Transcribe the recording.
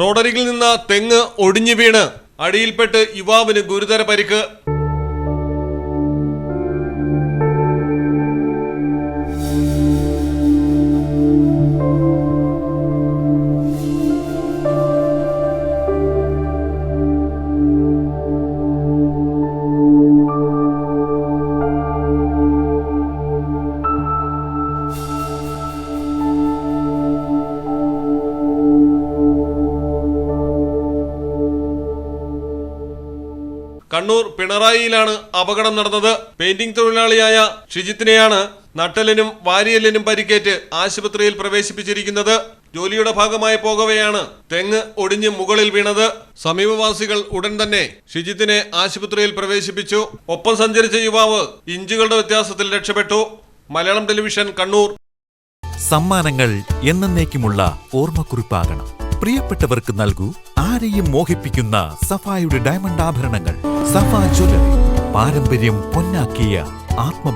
റോഡരികിൽ നിന്ന് തെങ്ങ് ഒടിഞ്ഞു വീണ്. അടിയിൽപ്പെട്ട് യുവാവിന് ഗുരുതര പരിക്ക്. കണ്ണൂർ പിണറായിയിലാണ് അപകടം നടന്നത്. പെയിന്റിംഗ് തൊഴിലാളിയായ ഷിജിത്തിനെയാണ് നട്ടലിനും വാരിയലിനും പരിക്കേറ്റ് ആശുപത്രിയിൽ പ്രവേശിപ്പിച്ചിരിക്കുന്നത്. ജോലിയുടെ ഭാഗമായി പോകവെയാണ് തെങ്ങ് ഒടിഞ്ഞ് മുകളിൽ വീണത്. സമീപവാസികൾ ഉടൻ തന്നെ ഷിജിത്തിനെ ആശുപത്രിയിൽ പ്രവേശിപ്പിച്ചു. ഒപ്പം സഞ്ചരിച്ച യുവാവ് ഇഞ്ചുകളുടെ വ്യത്യാസത്തിൽ രക്ഷപ്പെട്ടു. മലയാളം ടെലിവിഷൻ കണ്ണൂർ. സമ്മാനങ്ങൾ എന്നേക്കുമുള്ള ഓർമ്മക്കുറിപ്പാകണം. പ്രിയപ്പെട്ടവർക്ക് നൽകൂ ആരെയും മോഹിപ്പിക്കുന്ന സഫായുടെ ഡയമണ്ട് ആഭരണങ്ങൾ സഫ ജ്വല്ലറി പാരമ്പര്യം പൊന്നാക്കിയ ആത്മ